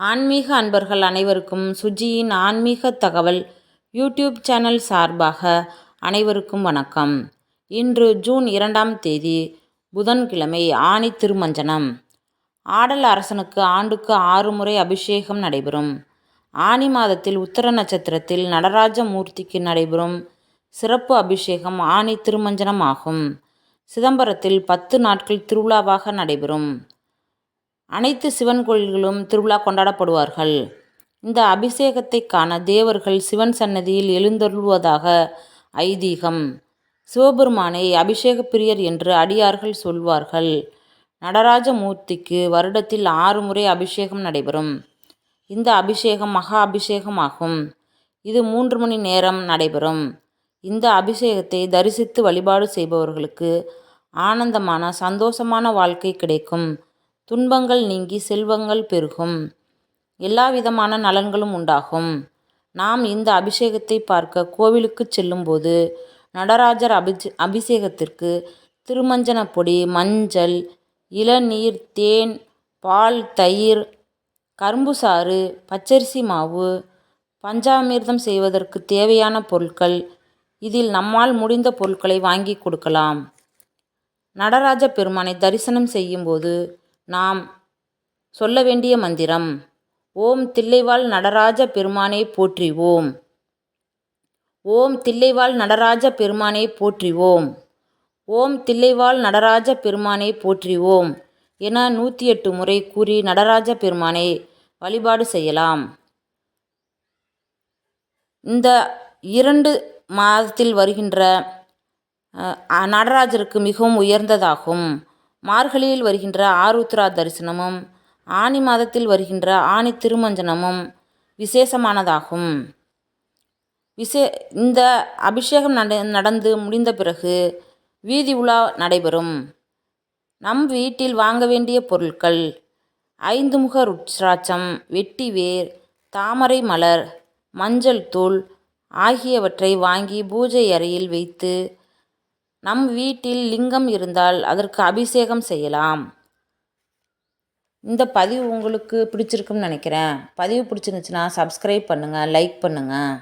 ஆன்மீக அன்பர்கள் அனைவருக்கும் சுஜியின் ஆன்மீக தகவல் யூடியூப் சேனல் சார்பாக அனைவருக்கும் வணக்கம். இன்று ஜூன் இரண்டாம் தேதி புதன்கிழமை ஆணி திருமஞ்சனம். ஆடல் அரசனுக்கு ஆண்டுக்கு ஆறு முறை அபிஷேகம் நடைபெறும். ஆனி மாதத்தில் உத்தர நட்சத்திரத்தில் நடராஜ மூர்த்திக்கு நடைபெறும் சிறப்பு அபிஷேகம் ஆணி திருமஞ்சனம் ஆகும். சிதம்பரத்தில் பத்து நாட்கள் திருவிழாவாக நடைபெறும். அனைத்து சிவன் கோயில்களும் திருவிழா கொண்டாடப்படுவார்கள். இந்த அபிஷேகத்தை காண தேவர்கள் சிவன் சன்னதியில் எழுந்தருள்வதாக ஐதீகம். சிவபெருமானை அபிஷேக பிரியர் என்று அடியார்கள் சொல்வார்கள். நடராஜ மூர்த்திக்கு வருடத்தில் ஆறு முறை அபிஷேகம் நடைபெறும். இந்த அபிஷேகம் மகா அபிஷேகம் ஆகும் இது மூன்று மணி நேரம் நடைபெறும். இந்த அபிஷேகத்தை தரிசித்து வழிபாடு செய்பவர்களுக்கு ஆனந்தமான சந்தோஷமான வாழ்க்கை கிடைக்கும். துன்பங்கள் நீங்கி செல்வங்கள் பெருகும். எல்லா விதமான நலன்களும் உண்டாகும். நாம் இந்த அபிஷேகத்தை பார்க்க கோவிலுக்கு செல்லும்போது நடராஜர் அபிஷே அபிஷேகத்திற்கு திருமஞ்சன பொடி மஞ்சள் இளநீர் தேன் பால் தயிர் கரும்பு சாறு பச்சரிசி மாவு பஞ்சாமிர்தம் செய்வதற்கு தேவையான பொருட்கள் இதில் நம்மால் முடிந்த பொருட்களை வாங்கி கொடுக்கலாம். நடராஜ பெருமானை தரிசனம் செய்யும்போது நாம் சொல்ல வேண்டிய மந்திரம் ஓம் தில்லைவாழ் நடராஜ பெருமானை போற்றிவோம். ஓம் தில்லைவாழ் நடராஜ பெருமானை போற்றிவோம். ஓம் தில்லைவாள் நடராஜ பெருமானை போற்றிவோம் என நூற்றி எட்டு முறை கூறி நடராஜ பெருமானை வழிபாடு செய்யலாம். இந்த இரண்டு மாதத்தில் வருகின்ற நடராஜருக்கு மிகவும் உயர்ந்ததாகும். மார்கழியில் வருகின்ற ஆருத்ரா தரிசனமும் ஆனி மாதத்தில் வருகின்ற ஆனி திருமஞ்சனமும் விசேஷமானதாகும். விசே இந்த அபிஷேகம் நட நடந்து முடிந்த பிறகு வீதி உலா நடைபெறும். நம் வீட்டில் வாங்க வேண்டிய பொருட்கள் ஐந்து முக ருட்ராட்சம் வெட்டிவேர் தாமரை மலர் மஞ்சள் தூள் ஆகியவற்றை வாங்கி பூஜை அறையில் வைத்து நம் வீட்டில் லிங்கம் இருந்தால் அதற்கு அபிஷேகம் செய்யலாம். இந்த பதிவு உங்களுக்கு பிடிச்சிருக்குன்னு நினைக்கிறேன். பதிவு பிடிச்சிருந்துச்சுன்னா சப்ஸ்கிரைப் பண்ணுங்கள் லைக் பண்ணுங்கள்